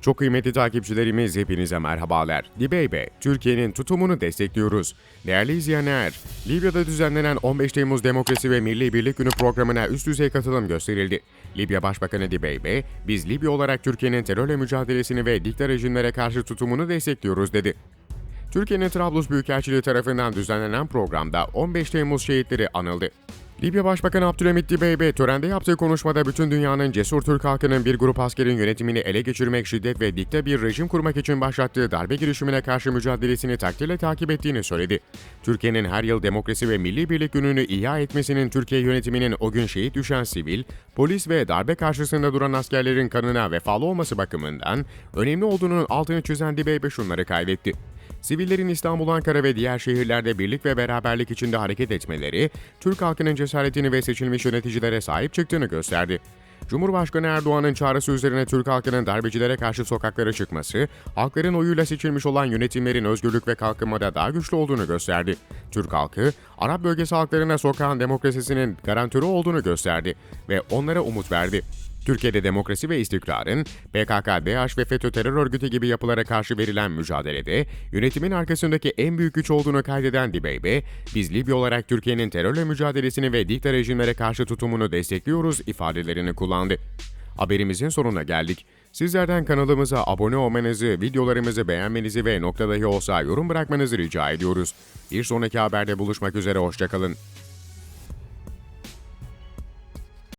Çok kıymetli takipçilerimiz hepinize merhabalar. Dibeybe, Türkiye'nin tutumunu destekliyoruz. Değerli izleyenler, Libya'da düzenlenen 15 Temmuz Demokrasi ve Milli Birlik Günü programına üst düzey katılım gösterildi. Libya Başbakanı Dibeybe, biz Libya olarak Türkiye'nin terörle mücadelesini ve dikta rejimlere karşı tutumunu destekliyoruz dedi. Türkiye'nin Trablus Büyükelçiliği tarafından düzenlenen programda 15 Temmuz şehitleri anıldı. Libya Başbakanı Abdülhamit Dibeybe törende yaptığı konuşmada bütün dünyanın cesur Türk halkının bir grup askerin yönetimini ele geçirmek, şiddet ve dikte bir rejim kurmak için başlattığı darbe girişimine karşı mücadelesini takdirle takip ettiğini söyledi. Türkiye'nin her yıl demokrasi ve milli birlik gününü ihya etmesinin Türkiye yönetiminin o gün şehit düşen sivil, polis ve darbe karşısında duran askerlerin kanına vefalı olması bakımından önemli olduğunun altını çizen Dibeybe şunları kaydetti. Sivillerin İstanbul, Ankara ve diğer şehirlerde birlik ve beraberlik içinde hareket etmeleri, Türk halkının cesaretini ve seçilmiş yöneticilere sahip çıktığını gösterdi. Cumhurbaşkanı Erdoğan'ın çağrısı üzerine Türk halkının darbecilere karşı sokaklara çıkması, halkların oyuyla seçilmiş olan yönetimlerin özgürlük ve kalkınmada daha güçlü olduğunu gösterdi. Türk halkı, Arap bölgesi halklarına sokağın demokrasisinin garantörü olduğunu gösterdi ve onlara umut verdi. Türkiye'de demokrasi ve istikrarın PKK, DH ve FETÖ terör örgütü gibi yapılara karşı verilen mücadelede yönetimin arkasındaki en büyük güç olduğunu kaydeden Dibeybe, biz Libya olarak Türkiye'nin terörle mücadelesini ve dikta rejimlere karşı tutumunu destekliyoruz ifadelerini kullandı. Haberimizin sonuna geldik. Sizlerden kanalımıza abone olmanızı, videolarımızı beğenmenizi ve nokta dahi olsa yorum bırakmanızı rica ediyoruz. Bir sonraki haberde buluşmak üzere, hoşçakalın.